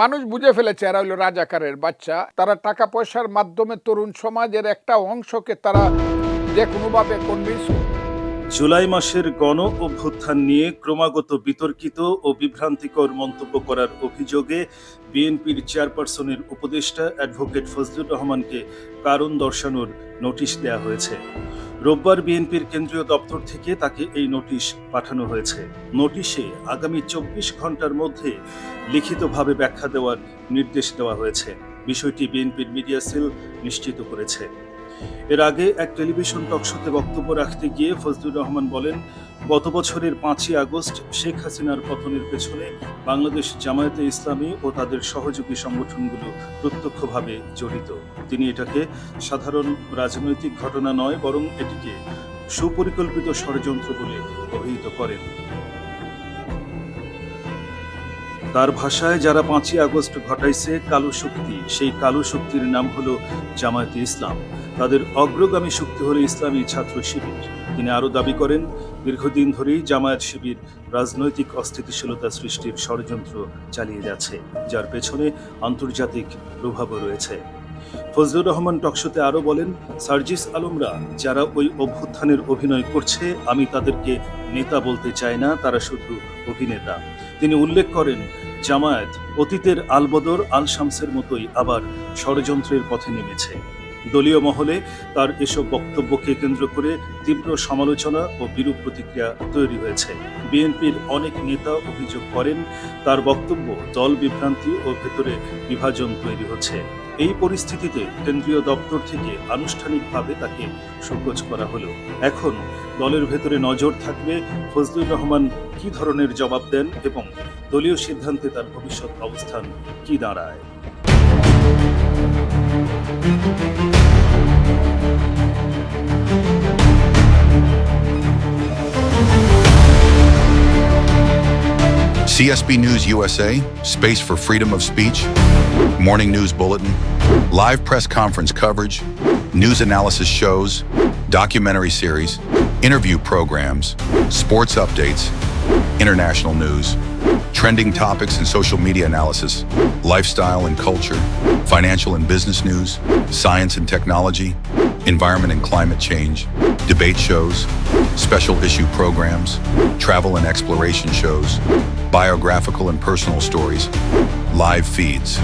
মানুষ বুঝে ফেলেছে এরা হইল রাজাকারের বাচ্চা। তারা টাকা পয়সার মাধ্যমে তরুণ সমাজের একটা অংশকে তারা যে কোনোভাবে কনভিন্স জুলাই মাসের গণ অভ্যুত্থান নিয়ে ক্রমাগত বিতর্কিত ও বিভ্রান্তিকর মন্তব্য করার অভিযোগে বিএনপির চেয়ারপারসনের উপদেষ্টা অ্যাডভোকেট ফজলুর রহমানকে কারণ দর্শানোর নোটিশ দেওয়া হয়েছে। রোববার বিএনপির কেন্দ্রীয় দপ্তর থেকে তাকে এই নোটিশ পাঠানো হয়েছে। নোটিশে আগামী চব্বিশ ঘণ্টার মধ্যে লিখিতভাবে ব্যাখ্যা দেওয়ার নির্দেশ দেওয়া হয়েছে। বিষয়টি বিএনপির মিডিয়া সেল নিশ্চিত করেছে। এর আগে এক টেলিভিশন টকশোতে বক্তব্য রাখতে গিয়ে ফজলুর রহমান বলেন, গত বছরের পাঁচই আগস্ট শেখ হাসিনার পতনের পেছনে বাংলাদেশ জামায়াতে ইসলামী ও তাদের সহযোগী সংগঠনগুলো প্রত্যক্ষভাবে জড়িত। তিনি এটাকে সাধারণ রাজনৈতিক ঘটনা নয়, বরং এটিকে সুপরিকল্পিত ষড়যন্ত্র বলে অভিহিত করেন। তার ভাষায় যারা পাঁচই আগস্ট ঘটাইছে কালো শক্তি, সেই কালো শক্তির নাম হলো জামায়াতে ইসলাম। তাদের অগ্রগামী শক্তি হলো ইসলামী ছাত্র শিবির। তিনি আরও দাবি করেন, দীর্ঘদিন ধরেই জামায়াত শিবির রাজনৈতিক অস্থিতিশীলতা সৃষ্টির ষড়যন্ত্র চালিয়ে যাচ্ছে, যার পেছনে আন্তর্জাতিক প্রভাবও রয়েছে। ফজলুর রহমান টকশোতে আরও বলেন, সার্জিস আলমরা যারা ওই অভ্যুত্থানের অভিনয় করছে, আমি তাদেরকে নেতা বলতে চাই না, তারা শুধু অভিনেতা। তিনি উল্লেখ করেন, জামায়াত অতীতের আলবদর আল শামসের মতোই আবার ষড়যন্ত্রের পথে নেমেছে। দলীয় মহলে তার এসব বক্তব্যকে কেন্দ্র করে তীব্র সমালোচনা ও বিরূপ প্রতিক্রিয়া তৈরি হয়েছে। বিএনপির অনেক নেতা অভিযোগ করেন, তার বক্তব্য দল বিভ্রান্তি ও ভেতরে বিভাজন তৈরি হচ্ছে। এই পরিস্থিতিতে কেন্দ্রীয় দপ্তর থেকে আনুষ্ঠানিকভাবে তাকে সংকোচ করা হলো। এখন দলের ভেতরে নজর থাকবে ফজলুর রহমান কি ধরনের জবাব দেন এবং দলীয় সিদ্ধান্তে তার ভবিষ্যৎ অবস্থান কি দাঁড়ায়। CSB News USA, Space for Freedom of Speech, Morning News Bulletin, live press conference coverage, news analysis shows, documentary series, interview programs, sports updates, international news, trending topics and social media analysis, lifestyle and culture, financial and business news, science and technology, environment and climate change, debate shows, special issue programs, travel and exploration shows, biographical and personal stories, live feeds.